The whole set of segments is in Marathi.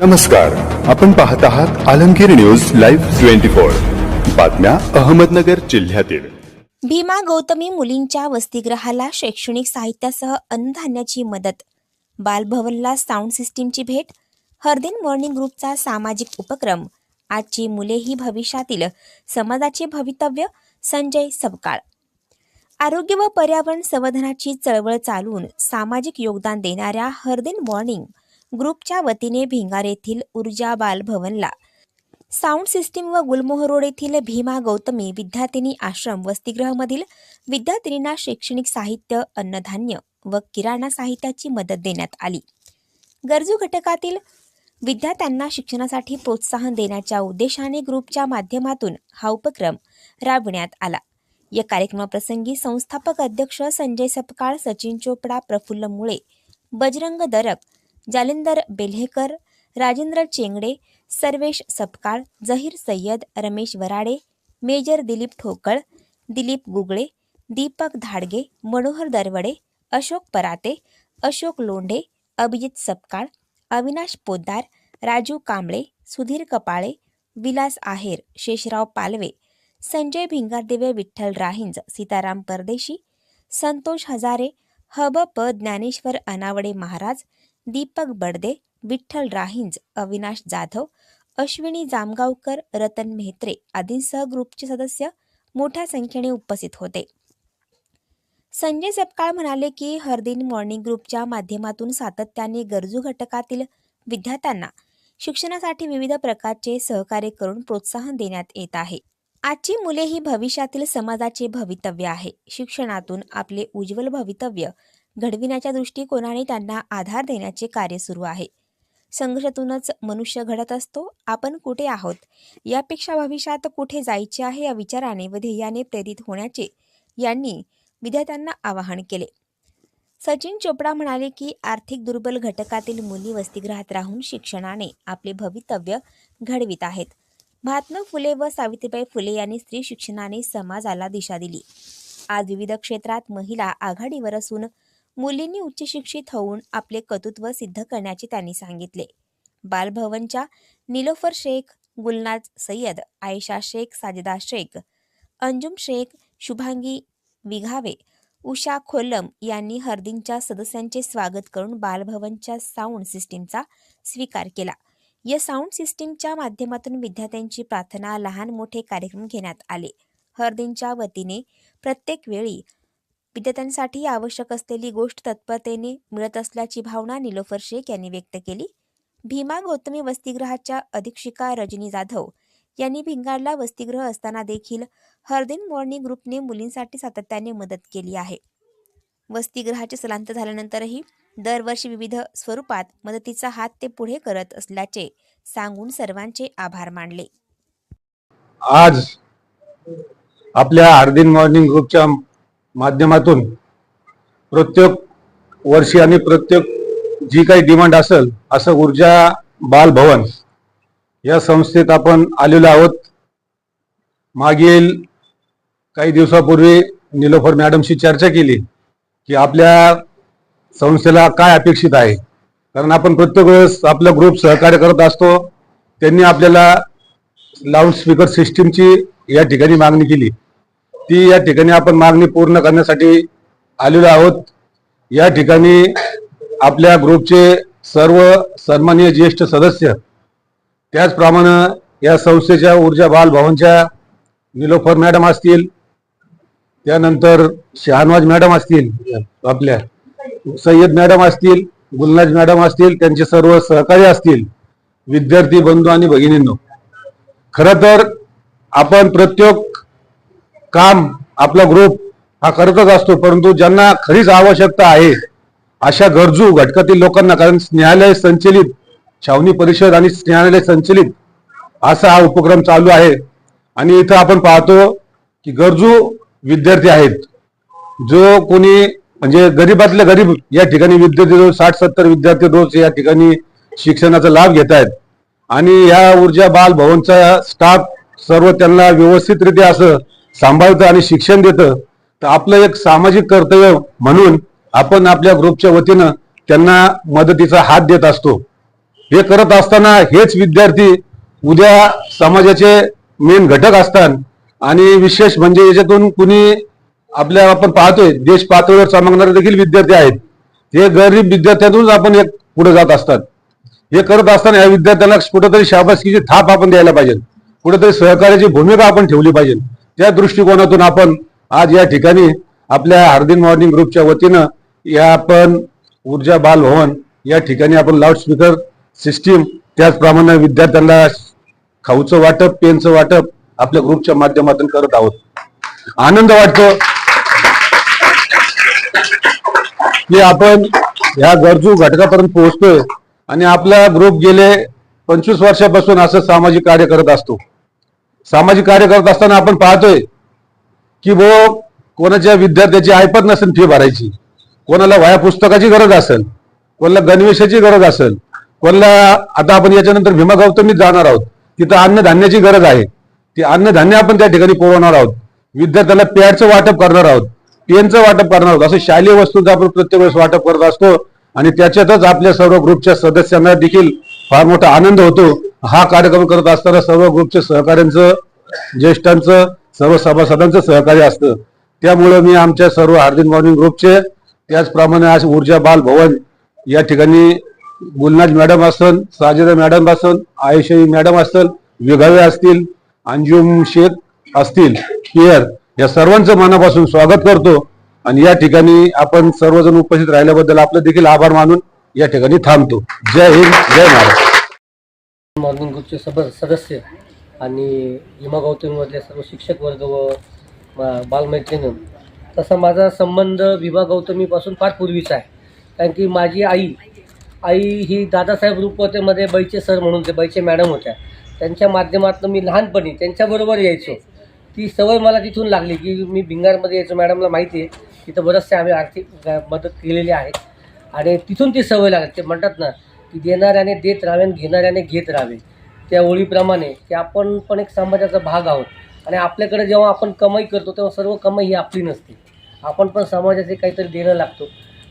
नमस्कार आपण पाहत आहात Alamgir news live twenty four. बातम्या अहमदनगर जिल्ह्यातील. भीमा गौतमी मुलींच्या वसतिगृहाला शैक्षणिक साहित्यासह अन्नधान्याची मदत. बालभवनला साऊंड सिस्टीमची भेट हरदिन मॉर्निंग ग्रुपचा सामाजिक उपक्रम आजची मुले ही भविष्यातील समाजाचे भवितव्य संजय सबकाळ. आरोग्य व पर्यावरण संवर्धनाची चळवळ चालवून सामाजिक योगदान देणाऱ्या हरदिन मॉर्निंग ग्रुपच्या वतीने भिंगार येथील ऊर्जा बालभवनला साऊंड सिस्टीम व गुलमोह रोड येथील भीमा गौतमी विद्यार्थिनी आश्रम वसतिगृहामधील विद्यार्थिनींना शैक्षणिक साहित्य अन्नधान्य व किराणा साहित्याची मदत देण्यात आली. गरजू घटकातील विद्यार्थ्यांना शिक्षणासाठी प्रोत्साहन देण्याच्या उद्देशाने ग्रुपच्या माध्यमातून हा उपक्रम राबविण्यात आला. या कार्यक्रमाप्रसंगी संस्थापक अध्यक्ष संजय सपकाळ सचिन चोपडा प्रफुल्ल मुळे बजरंग दरक जालिंदर बेल्हेकर राजेंद्र चेंगडे सर्वेश सपकाळ जहीर सय्यद रमेश वराडे मेजर दिलीप ठोकळ दिलीप गुगळे दीपक धाडगे मनोहर दरवडे अशोक पराते अशोक लोंढे अभिजित सपकाळ अविनाश पोद्दार राजू कांबळे सुधीर कपाळे विलास आहेर शेषराव पालवे संजय भिंगारदेवे विठ्ठल राहिंज सीताराम परदेशी संतोष हजारे हब प ज्ञानेश्वर अनावडे महाराज दीपक बडदे विठ्ठल राहिंज अविनाश जाधव अश्विनी जामगावकर रतन मेहत्रे आदींसह ग्रुपचे सदस्य मोठ्या संख्येने उपस्थित होते. संजय सपकाळ म्हणाले की हरदिन मॉर्निंग ग्रुपच्या माध्यमातून सातत्याने गरजू घटकातील विद्यार्थ्यांना शिक्षणासाठी विविध प्रकारचे सहकार्य करून प्रोत्साहन देण्यात येत आहे. आजची मुले ही भविष्यातील समाजाचे भवितव्य आहे. शिक्षणातून आपले उज्ज्वल भवितव्य घडविण्याच्या दृष्टिकोनाने त्यांना आधार देण्याचे कार्य सुरू आहे. संघर्षातूनच मनुष्य घडत असतो आपण कुठे आहोत? यापेक्षा भविष्यात कुठे जायचे आहे या विचाराने व ध्येयाने प्रेरित होण्याचे यांनी विद्यार्थ्यांना आवाहन केले. सचिन चोपडा म्हणाले की आर्थिक दुर्बल घटकातील मुली वसतिगृहात राहून शिक्षणाने आपले भवितव्य घडवित आहेत. महात्मा फुले व सावित्रीबाई फुले यांनी स्त्री शिक्षणाने समाजाला दिशा दिली. आज विविध क्षेत्रात महिला आघाडीवर असून मुलींनी उच्चशिक्षित होऊन आपले कर्तृत्व सिद्ध करण्याचे त्यांनी सांगितले. बालभवनच्या निलोफर शेख गुलनाज सय्यद आयशा शेख साजिदा शेख अंजुम शेख शुभांगी विघावे उषा खोल्लम यांनी हर्दिंगच्या सदस्यांचे स्वागत करून बालभवनच्या साऊंड सिस्टीमचा स्वीकार केला. या साऊंड सिस्टीमच्या माध्यमातून विद्यार्थ्यांची प्रार्थना लहान मोठे कार्यक्रम घेण्यात आले. हर्दिंगच्या वतीने प्रत्येक वेळी विद्यार्थ्यांसाठी आवश्यक असलेली गोष्ट तत्परतेने मिळत असल्याची भावना निलोफर शेख यांनी व्यक्त केली. भीमा गौतमी वसतिगृहाच्या अधीक्षिका रजनी जाधव यांनी भिंगाडला वसतिगृह असताना देखील हरदिन मॉर्निंग ग्रुपने मुलींसाठी सातत्याने मदत केली आहे. वसतिगृहाचे स्थलांतर झाल्यानंतरही दरवर्षी विविध स्वरूपात मदतीचा हात ते पुढे करत असल्याचे सांगून सर्वांचे आभार मानले. आज आपल्या हरदिन मॉर्निंग ग्रुपच्या माध्यमातून प्रत्येक वर्षी आणि प्रत्येक जी काही डिमांड असेल असं ऊर्जा बाल भवन या संस्थेत आपण आलेलो आहोत. मागील काही दिवसापूर्वी निलोफर मॅडमशी चर्चा केली की आपल्या संस्थेला काय अपेक्षित आहे. कारण आपण प्रत्येक वेळेस आपला ग्रुप सहकार्य करत असतो. त्यांनी आपल्याला लाऊडस्पीकर सिस्टीमची या ठिकाणी मागणी केली. ती या ठिकाणी आपण मागणी पूर्ण करण्यासाठी आलेलो आहोत. या ठिकाणी आपल्या ग्रुपचे सर्व सन्माननीय ज्येष्ठ सदस्य त्याचप्रमाणे या संस्थेच्या ऊर्जा बाल भवनच्या निलोफर मॅडम असतील त्यानंतर शहानवाज मॅडम असतील आपल्या सय्यद मॅडम असतील गुलनाज मॅडम असतील त्यांचे सर्व सहकारी असतील विद्यार्थी बंधू आणि भगिनींनो. खर तर आपण प्रत्येक काम आपला ग्रुप हा करतच असतो परंतु ज्यांना खरीच आवश्यकता आहे अशा गरजू घटकातील लोकांना कारण स्नेहालय संचलित छावणी परिषद आणि स्नेहालय संचलित असा हा उपक्रम चालू आहे. आणि इथं आपण पाहतो की गरजू विद्यार्थी आहेत. जो कोणी म्हणजे गरीबातले गरीब या ठिकाणी विद्यार्थी रोज साठ सत्तर विद्यार्थी रोज या ठिकाणी शिक्षणाचा लाभ घेत आहेत. आणि या ऊर्जा बाल भवनचा स्टाफ सर्व त्यांना व्यवस्थितरित्या असं सांभाळतं आणि शिक्षण देतं तर आपलं एक सामाजिक कर्तव्य म्हणून आपण आपल्या ग्रुपच्या वतीनं त्यांना मदतीचा हात देत असतो. हे करत असताना हेच विद्यार्थी उद्या समाजाचे मेन घटक असतात आणि विशेष म्हणजे याच्यातून कुणी आपल्या आपण पाहतोय देश पातळीवर चमकणारे देखील विद्यार्थी आहेत. हे गरीब विद्यार्थ्यातूनच आपण एक पुढे जात असतात. हे करत असताना या विद्यार्थ्यांना कुठेतरी शाबासकीची थाप आपण द्यायला पाहिजे. कुठेतरी सहकार्याची भूमिका आपण ठेवली पाहिजे. त्या दृष्टिकोनातून आपण आज या ठिकाणी आपल्या हार्दिन मॉर्निंग ग्रुपच्या वतीनं या आपण ऊर्जा बाल भवन या ठिकाणी आपण लाऊडस्पीकर सिस्टीम त्याचप्रमाणे विद्यार्थ्यांना खाऊचं वाटप पेनचं वाटप आपल्या ग्रुपच्या माध्यमातून करत आहोत. आनंद वाटतो. की आपण या गरजू घटकापर्यंत पोहोचतोय आणि आपला ग्रुप गेले पंचवीस वर्षापासून असं सामाजिक कार्य करत असतो. सामाजिक कार्य करत असताना आपण पाहतोय की वो कोणाच्या विद्यार्थ्याची ऐपत नसेल फी भरायची. कोणाला वाया पुस्तकाची गरज असेल कोणाला गणवेशाची गरज असेल कोणाला आता आपण याच्यानंतर भीमा गौतमीत जाणार आहोत. तिथं अन्नधान्याची गरज आहे. ती अन्नधान्य आपण त्या ठिकाणी पुरवणार आहोत. विद्यार्थ्याला पॅडचं वाटप करणार आहोत. पेनचं वाटप करणार आहोत. असं शालेय वस्तूंचं आपण प्रत्येक वेळेस वाटप करत असतो. आणि त्याच्यातच आपल्या सर्व ग्रुपच्या सदस्यांना देखील फार मोठा आनंद होतो. हा कार्यक्रम करत असताना सर्व ग्रुपच्या सहकाऱ्यांचं ज्येष्ठांचं सर्व सभासदांचं सहकार्य असतं. त्यामुळं मी आमच्या सर्व हार्दिक मॉर्निंग ग्रुपचे त्याचप्रमाणे आज ऊर्जा बाल भवन या ठिकाणी गुलनाज मॅडम असन साजिदा मॅडम असन आयशाई मॅडम असल विघावे असतील अंजुम शेख असतील केअर या सर्वांचं मनापासून स्वागत करतो. आणि या ठिकाणी आपण सर्वजण उपस्थित राहिल्याबद्दल आपलं देखील आभार मानून या ठिकाणी थांबतो. जय हिंद जय महाराष्ट्र. मॉर्निंग ग्रुपचे सब सदस्य आणि हिमा गौतमीमधले सर्व शिक्षक वर्ग व बालमैत्रिणी. तसा माझा संबंध विभा गौतमीपासून फार पूर्वीचा आहे. कारण की माझी आई आई ही दादासाहेब रूपवतेमध्ये बैचे सर म्हणून ते बैचे मॅडम होत्या. त्यांच्या माध्यमातून मी लहानपणी त्यांच्याबरोबर यायचो. ती सवय मला तिथून लागली की मी भिंगारमध्ये यायचो. मॅडमला माहिती आहे तिथं बरंचसे आम्ही आर्थिक मदत केलेली आहे. आणि तिथून ती सवय लागते. ते म्हणतात ना की देणाऱ्याने देत राहावे आणि घेणाऱ्याने घेत राहावे. त्या ओळीप्रमाणे की आपण पण एक समाजाचा भाग आहोत. आणि आपल्याकडे जेव्हा आपण कमाई करतो तेव्हा सर्व कमाई ही आपली नसते. आपण पण समाजाचे काहीतरी देणं लागतो.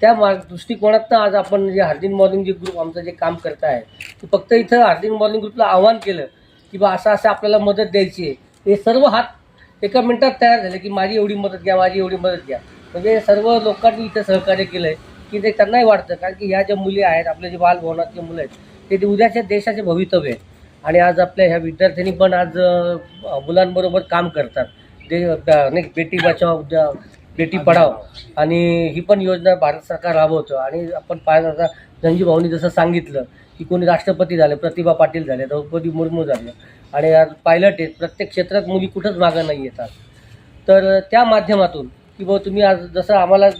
त्या मा दृष्टिकोनातनं आज आपण जे हार्दिन मॉर्निंग जे ग्रुप आमचं जे काम करत आहे ते फक्त इथं हार्दिन मॉर्निंग ग्रुपला आव्हान केलं की बा असं असं आपल्याला मदत द्यायची आहे. हे सर्व हात एका मिनटात तयार झाले की माझी एवढी मदत घ्या माझी एवढी मदत घ्या. म्हणजे सर्व लोकांनी इथं सहकार्य केलं आहे की ते त्यांनाही वाटतं कारण की ह्या ज्या मुली आहेत आपले जे बालभवनातले मुलं आहेत ते ते उद्याच्या देशाचे भवितव्य आहे आणि आज आपल्या ह्या विद्यार्थ्यांनी पण आज मुलांबरोबर काम करतात. ते नाही बेटी बचाव द- बेटी पढाव आणि ही पण योजना भारत सरकार राबवतं. आणि आपण पाहत आता धनजी भाऊनी जसं सांगितलं की कोणी राष्ट्रपती झाले प्रतिभा पाटील झाले द्रौपदी मुर्मू झाले. आणि आज पायलट आहेत प्रत्येक क्षेत्रात मुली कुठंच मागं नाही येतात. तर त्या माध्यमातून की बाबा तुम्ही आज जसं आम्हाला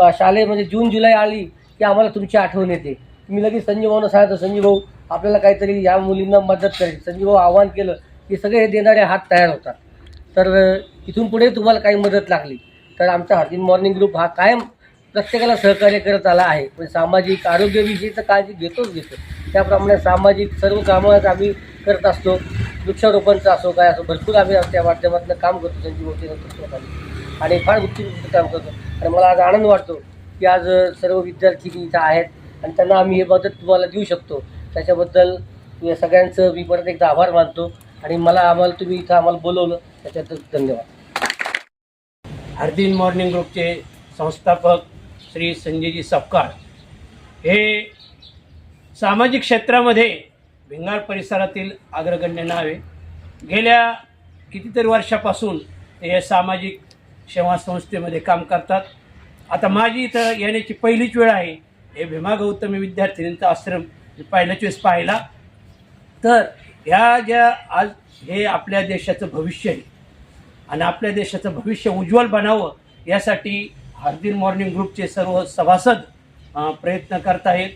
ज- शालेय म्हणजे जून जुलै आली की आम्हाला तुमची आठवण येते. मी लगेच संजीव भाऊनं सांगितलं संजीव भाऊ आपल्याला काहीतरी या मुलींना मदत करायची संजीव भाऊ आव्हान केलं की सगळे हे देणारे हात तयार होतात. तर इथून पुढे तुम्हाला काही मदत लागली. तर आमचा हार्दिन मॉर्निंग ग्रुप हा कायम प्रत्येकाला सहकार्य करत आला आहे. म्हणजे सामाजिक आरोग्याविषयी तर काळजी घेतोच घेतो. त्याप्रमाणे सामाजिक सर्व कामं आम्ही करत असतो. वृक्षारोपणचं असो काय असो भरपूर आम्ही त्या माध्यमातून काम करतो. संजीव भाऊच्या आणि फार उत्कृष्ट काम करतो. आणि मला आज आनंद वाटतो की आज सर्व विद्यार्थी इथं आहेत आणि त्यांना आम्ही हे मदत तुम्हाला देऊ शकतो. त्याच्याबद्दल या सगळ्यांचं मी परत एकदा आभार मानतो आणि मला आम्हाला तुम्ही इथं आम्हाला बोलवलं. त्याच्यात धन्यवाद. हरदिन मॉर्निंग ग्रुपचे संस्थापक श्री संजयजी सपकाळ. हे सामाजिक क्षेत्रामध्ये भिंगार परिसरातील अग्रगण्य नावे. गेल्या कितीतरी वर्षापासून हे या सामाजिक सेवा संस्थेमध्ये काम करतात. आता माझी इथं येण्याची पहिलीच वेळ आहे. हे भीमा गौतमी विद्यार्थिनींचा आश्रम पहिल्याच वेळेस पाहिला. तर ह्या ज्या आज हे आपल्या देशाचं भविष्य आहे आणि आपल्या देशाचं भविष्य उज्ज्वल बनावं यासाठी हार्दिन मॉर्निंग ग्रुपचे सर्व सभासद प्रयत्न करत आहेत.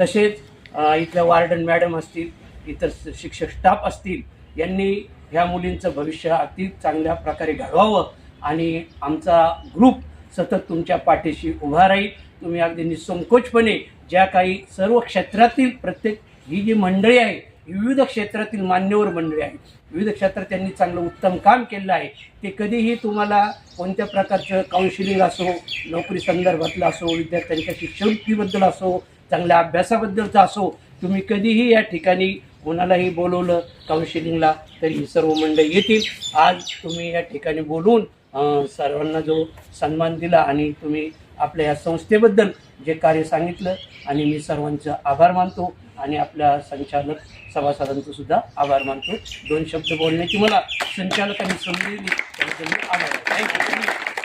तसेच इथल्या वार्डन मॅडम असतील इतर शिक्षक स्टाफ असतील यांनी ह्या मुलींचं भविष्य अति चांगल्या प्रकारे घडवावं. आणि आमचा ग्रुप सतत तुमच्या पाठीशी उभा राहील. तुम्ही अगदी निसंकोचपणे ज्या काही सर्व क्षेत्रातील प्रत्येक ही जी मंडळी आहे ही विविध क्षेत्रातील मान्यवर मंडळी आहे विविध क्षेत्रात त्यांनी चांगलं उत्तम काम केलं आहे. ते कधीही तुम्हाला कोणत्या प्रकारचं काउन्सिलिंग असो नोकरी संदर्भातलं असो विद्यार्थ्यांच्या शिष्यवृत्तीबद्दल असो चांगल्या अभ्यासाबद्दलचं असो तुम्ही कधीही या ठिकाणी कोणालाही बोलवलं काउन्सिलिंगला तरी ही सर्व मंडळी येतील. आज तुम्ही या ठिकाणी बोलून सर्वांना जो सन्मान दिला आणि तुम्ही आपल्या या संस्थेबद्दल जे कार्य सांगितलं आणि मी सर्वांचं आभार मानतो आणि आपल्या संचालक सभासदांचं सुद्धा आभार मानतो. दोन शब्द बोलण्याची मला संचालकांनी संधी दिली त्याबद्दल मी आभार थँक्यू